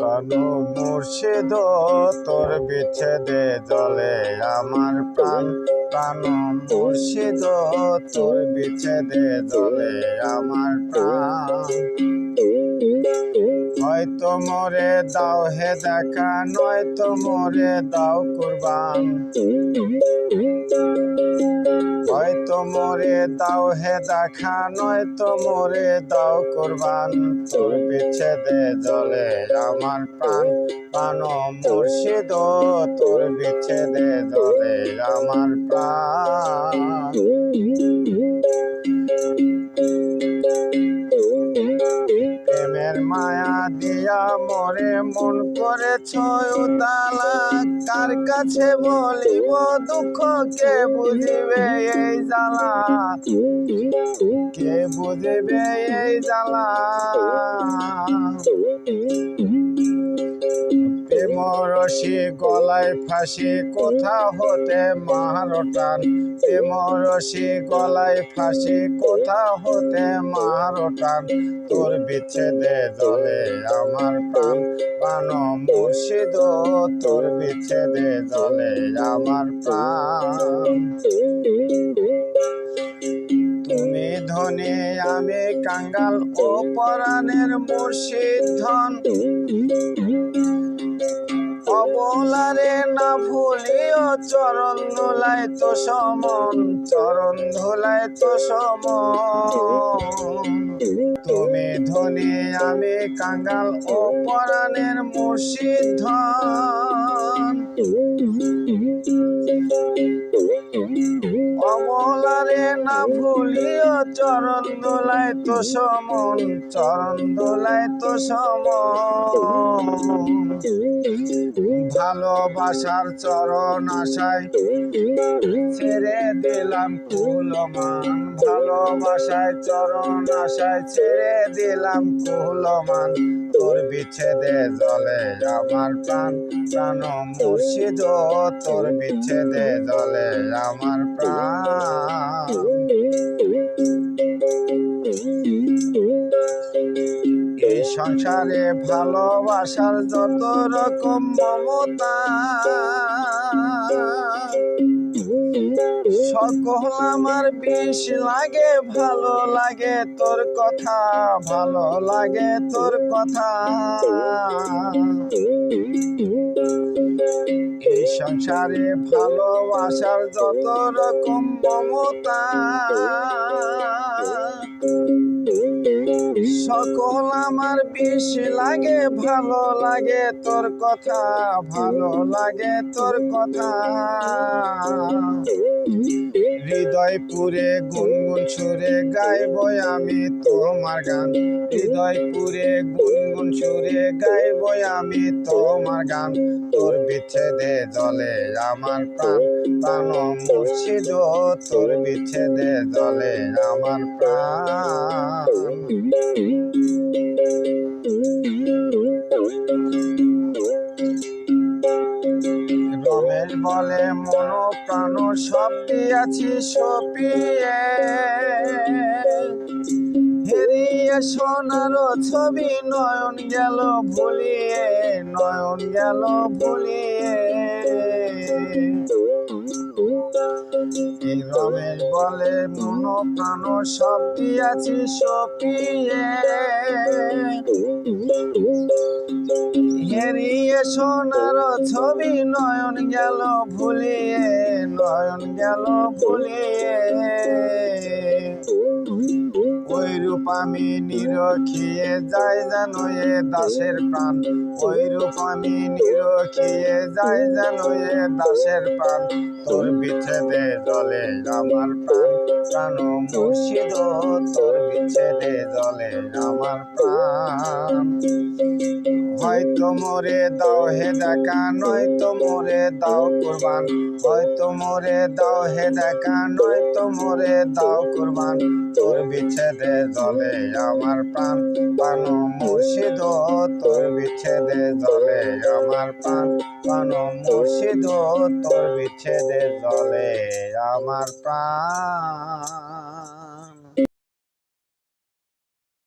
কানু মুর্শিদ তোর বিচ্ছেদে জলে আমার প্রাণ। কানু মুর্শিদ তোর বিচ্ছেদে জলে আমার প্রাণ। হয়তো মোরে দাও হে দেখা, নয়তো মোরে দাও কুরবান। হয়তো মোরে দাও হে দেখা, নয়তো মোরে দাও কুরবান। তোর বিচ্ছেদে জলে আমার প্রাণ প্রাণ মুর্শিদ, তোর বিচ্ছেদে জলে আমার প্রাণ। মায়া দিয়া মরে মন করে উতালা। কার কাছে বলিব দুঃখ কে বুঝিবে এই জ্বালা? কে বুঝিবে এই জ্বালা? প্রেমরসি গলায় ফাঁসি, কোথা হতে মারটান প্রেমরসি গলায় ফাঁসি, কোথা হতে মারটান তোর বিচ্ছেদে জলে আমার প্রাণ প্রাণ মুর্শিদ, তোর বিচ্ছেদে জলে আমার প্রাণ। তুমি ধনী, আমি কাঙ্গাল ও পরাণের মুর্শিদ ধন। চরণ ধুলায় তো সমন, চরণ ধুলায় তো সমন। তুমি ধনী, আমি কাঙ্গাল ও পরাণের মুর্শিদ ধন। অমলারে না ভুলিও চরণ দোলায় তো সমন, চরণ দোলায় তো সমন। ভালোবাসার চরণ আশায় ছেড়ে দিলাম কুলমান। ভালোবাসায় চরণ আশায় ছেড়ে দিলাম কুলমান। তোর বিচ্ছেদে জলে আমার প্রাণ প্রাণ মুর্শিদ, তোর বিচ্ছেদে জলে আমার প্রাণ। সংসারে ভালোবাসার যত রকম মমতা, সকল আমার বেশ লাগে, ভালো লাগে তোর কথা, ভালো লাগে তোর কথা। এই সংসারে ভালোবাসার যত রকম মমতা সকল আমার বিষ লাগে, ভালো লাগে, তোর কথা, ভালো লাগে, তোর কথা। হৃদয় পুরে গুনগুন সুরে গাইব আমি তোমার গান। হৃদয় পুরে গুনগুন সুরে গাইব আমি তোমার গান। তোর বিচ্ছেদে জলে আমার প্রাণ। প্রাণ মুর্শিদ, তোর বিচ্ছেদে জলে আমার প্রাণ। রমেশ বলে মন প্রাণ সব দিয়াছি সপিয়ে। সোনার ছবি নয়ন গেল ভুলিয়ে, নয়ন গেল ভুলিয়ে। রমেশ বলে মন প্রাণ সব দিয়াছি সপিয়ে। হেরিয়ে সোনার ছবি নয়ন গেল ভুলিয়ে, নয়ন গেল ভুলিয়ে। ওই রূপ আমি নিরখিয়ে যাই যেন এ দাসের প্রাণ। ওই আমি নিরখিয়ে যাই যেন এ দাসের প্রাণ। তোর বিচ্ছেদে জলে আমার প্রাণ। প্রাণ মুর্শিদ, তোর বিচ্ছেদে জলে আমার প্রাণ। হয়তো মোরে দাও হে দেখা, নয়তো মোরে দাও কুরবান। হয়তো মোরে দাও হে দেখা, নয়তো মোরে দাও কুরবান। তোর বিচ্ছেদে জলে আমার প্রাণ প্রাণ মুর্শিদ, তোর বিচ্ছেদে জলে আমার প্রাণ। প্রাণ মুর্শিদ, তোর বিচ্ছেদে জলে আমার প্রাণ।